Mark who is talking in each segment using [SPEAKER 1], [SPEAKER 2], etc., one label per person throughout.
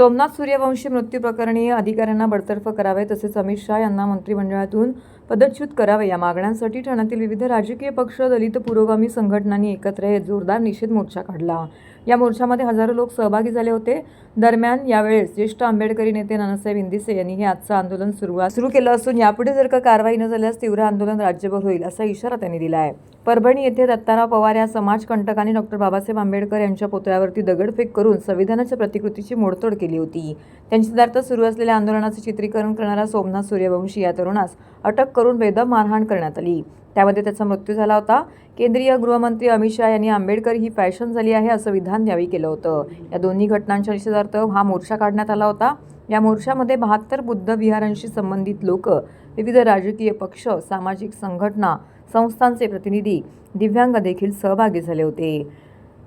[SPEAKER 1] सोमनाथ सूर्यवंशी मृत्यू प्रकरणी अधिकाऱ्यांना बडतर्फ करावे तसेच अमित शहा यांना मंत्रिमंडळातून पदच्युत करावे या मागण्यांसाठी ठाण्यातील विविध राजकीय पक्ष दलित पुरोगामी संघटनांनी एकत्र येत जोरदार निषेध मोर्चा काढला. या मोर्चामध्ये हजारो लोक सहभागी झाले होते. दरम्यान यावेळेस ज्येष्ठ आंबेडकरी नेते नानासाहेब इंदिसे यांनी हे आजचं आंदोलन सुरुवात सुरू केलं असून यापुढे जर का कारवाई न झाल्यास तीव्र आंदोलन राज्यभर होईल असा इशारा त्यांनी दिला आहे परभणी येथे दत्ताराव पवार या समाजकंटकांनी डॉक्टर बाबासाहेब आंबेडकर यांच्या पुतळ्यावरती दगडफेक करून संविधानाच्या प्रतिकृतीची मोडतोड केली होती. त्यांच्यादार्थ सुरू असलेल्या आंदोलनाचे चित्रीकरण करणारा सोमनाथ सूर्यवंशी या तरुणास अटक करून बेदम मारहाण करण्यात आली. त्यामध्ये त्याचा मृत्यू झाला होता. केंद्रीय गृहमंत्री अमित शहा यांनी आंबेडकर ही फॅशन झाली आहे असं विधान यावेळी केलं होतं. या दोन्ही घटनांच्या निषेधार्थ हा मोर्चा काढण्यात आला होता. या मोर्चामध्ये बहात्तर बुद्ध विहारांशी संबंधित लोक विविध राजकीय पक्ष सामाजिक संघटना संस्थांचे प्रतिनिधी दिव्यांग देखील सहभागी झाले होते.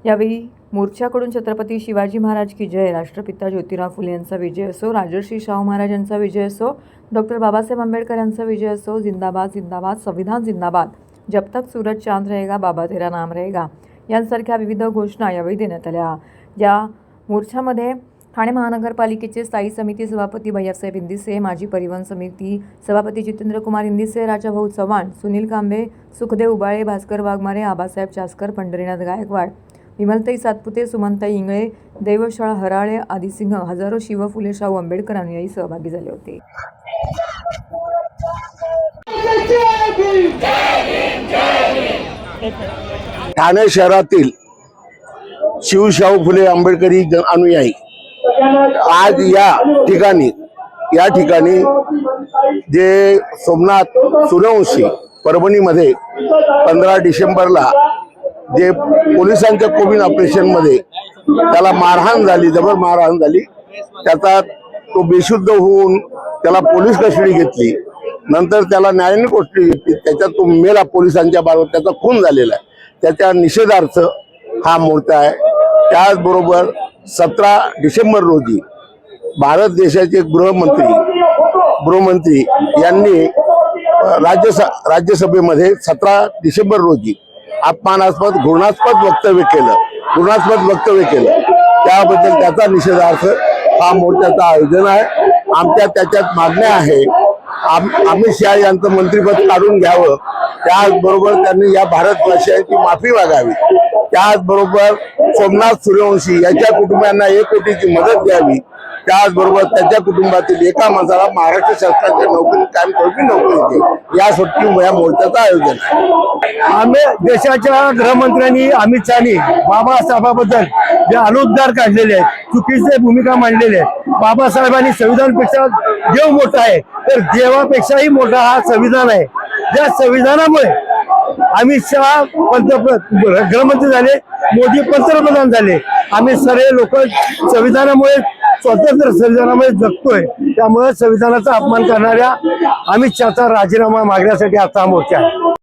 [SPEAKER 1] यावेळी मोर्चाकडून छत्रपती शिवाजी महाराज की जय राष्ट्रपिता ज्योतिराव फुले यांचा विजय असो राजर्षी शाहू महाराज यांचा विजय असो डॉक्टर बाबासाहेब आंबेडकर यांचा विजय असो जिंदाबाद जिंदाबाद संविधान जिंदाबाद जब तक सूरज चांद रहेगा बाबा तेरा नाम रहेगा यांसारख्या विविध घोषणा यावेळी देण्यात आल्या. या मोर्चामध्ये ठाणे महानगरपालिकेचे स्थायी समिती सभापती भैयासाहेब इंदिसे माजी परिवहन समिती सभापती जितेंद्र कुमार इंदिसे राजाभाऊ चव्हाण सुनील कांबे सुखदेव उबाळे भास्कर वाघमारे आबासाहेब चास्कर पंढरीनाथ गायकवाड विमलताई सातपुते सुमनताई इंगळे देवशाळा हराळे आदिसिंह हजारो शिव फुले शाहू आंबेडकर अनुयायी सहभागी झाले होते.
[SPEAKER 2] ठाणे शहरातील शिवशाहू फुले आंबेडकरी अनुयायी. आज या ठिकाणी या ठिकाणी जे सोमनाथ सूर्यवंशी परभणीमध्ये पंधरा डिसेंबरला जे पोलिसांच्या कोविन ऑपरेशनमध्ये त्याला मारहाण झाली जबर मारहाण झाली त्याचा तो बेशुद्ध होऊन त्याला पोलीस कस्टडी घेतली. नंतर त्याला न्यायालयीन कोठडी घेतली. त्याच्यात तो मेला पोलिसांच्या बाबत त्याचा खून झालेला आहे. त्याच्या निषेधार्थ हा मोर्चा आहे. त्याचबरोबर सतरा डिसेंबर रोजी भारत देशाचे गृहमंत्री गृहमंत्री यांनी राज्यसभा राज्यसभेमध्ये सतरा डिसेंबर रोजी अपमानास्पद घृणास्पद वक्तव्य केलं. घृणास्पद वक्तव्य केलं. त्याबद्दल त्याचा निषेधार्थ हा मोर्चाचं आयोजन आहे. आमच्या त्याच्यात मागण्या आहे अमित शहा यांचं मंत्रिपद काढून घ्यावं. त्याचबरोबर त्यांनी या भारतवासियांची माफी मागावी. त्याचबरोबर सोमनाथ सूर्यवंशी याच्या कुटुंबियांना एक कोटीची मदत द्यावी त्याचबरोबर त्याच्या कुटुंबातील एका माणसाला महाराष्ट्र शासनाच्या नोकरी कायम करून नोकरी द्यावी यासाठी या मोर्चाचं आयोजन आहे.
[SPEAKER 3] आम्ही देशाच्या गृहमंत्र्यांनी अमित शहानी बाबासाहेबाबद्दल जे अनुद्गार काढलेले आहेत चुकीचे भूमिका मांडलेली आहे बाबासाहेबांनी संविधानपेक्षा देव मोठा आहे तर देवापेक्षाही मोठा हा संविधान आहे. त्या संविधानामुळे अमित शहा पंतप्रधान गृहमंत्री झाले मोदी पंतप्रधान झाले. आम्ही सर्व लोक संविधानामुळे स्वतंत्र संविधानामध्ये जगतोय. त्यामुळे संविधानाचा अपमान करणाऱ्या अमित शहाचा राजीनामा मागण्यासाठी आता मोर्चा आहे.